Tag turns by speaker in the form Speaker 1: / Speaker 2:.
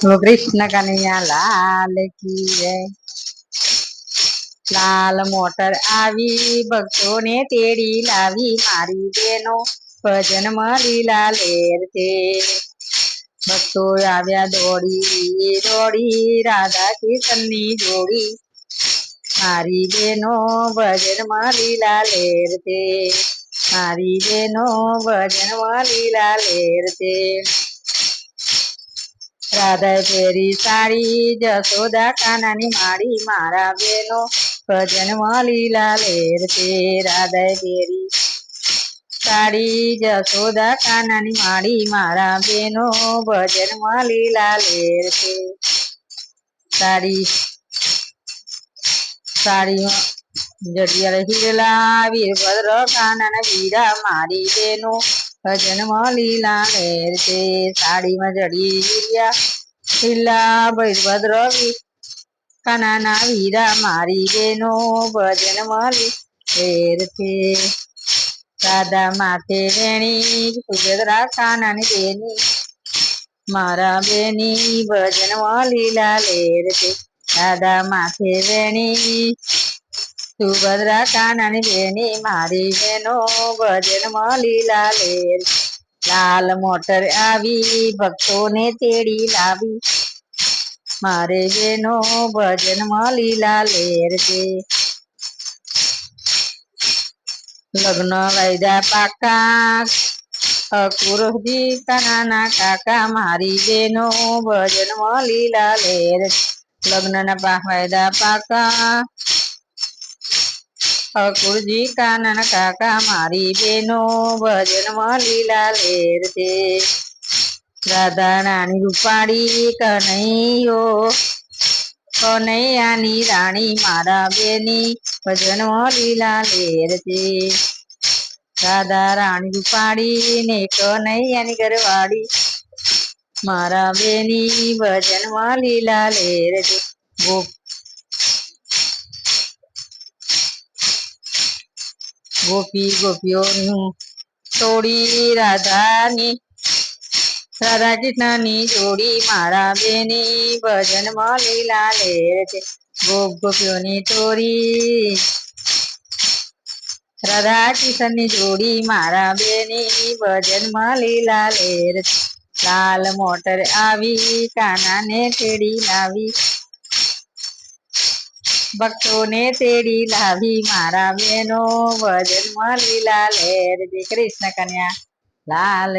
Speaker 1: કૃષ્ણ કનૈયા લાલ કી લાલ મોટર આવી, ભક્તોને તેડી લાવી, મારી બેનો ભજન લીલા લેર તે ભક્તો આવ્યા દોડી દોડી, રાધા કિશનની જોડી. મારી બેનો ભજન લીલા લેર તે મારી બેનો ભજન લીલા લેર છે. રાધા ફેરી સાડી જસોદા કાનાની માડી મારા બેનો. ભજન લીલા લેર છે રાધાએ ફેરી સાડી જસોદા કાનાની માડી મારા બેનો. ભજન લીલા લેર છે. સાડી સાડીમાં જડિયાળ હીરલા વીરભદ્ર કાનન વીરા મારી બેનો ભજન લીલા લેર છે. સાડીમાં જડી હીર્યા હીલા વીરભદ્ર કાનાના વીરા મારી બેનો મળી લેર છે. સાદા માથે વેણી સુભદ્રા કાનાની બેની મારા બેની ભજન લીલા લેર છે. દાદા માથે વેણી. સુભદ્રા કાનાની વેણી મારી બેનો ભજન લીલા. લેર લાલ મોટર આવી, ભક્તોને તેડી લાવી. મારે બેનો ભજન લીલા લેર છે લગ્ન વૈદા પાકા. અકુરજી કાના કાકા, મારી બેનો ભજન લીલા લેર લગ્નના વાયદા પાકા. અકુરજી કાનન કાકા, મારી બેનો ભજન લીલા લેર છે. રાધા રાણી રૂપાળી કનૈયો, કનૈયાની રાણી મારા બેની, ભજન લીલા લેર છે. રાધા રાણી રૂપાળી ને કનૈયાની ઘરવાળી મારા બેની ભજન લીલા લેર છે ગોપી ગોપીઓનું તોડી રાધાની રાધા કૃષ્ણની જોડી મારા બેની ભજનમાં લીલા લેર છે ગોપ ગોપીઓની તોડી રાધા કૃષ્ણની જોડી મારા બેની ભજન લીલા લેર છે લાલ મોટર આવી, કાનાને તેડી લાવી. ભક્તોને તેડી લાવી, મારા બેનો ભજન લીલા લેર જે કૃષ્ણ કન્યા. લાલ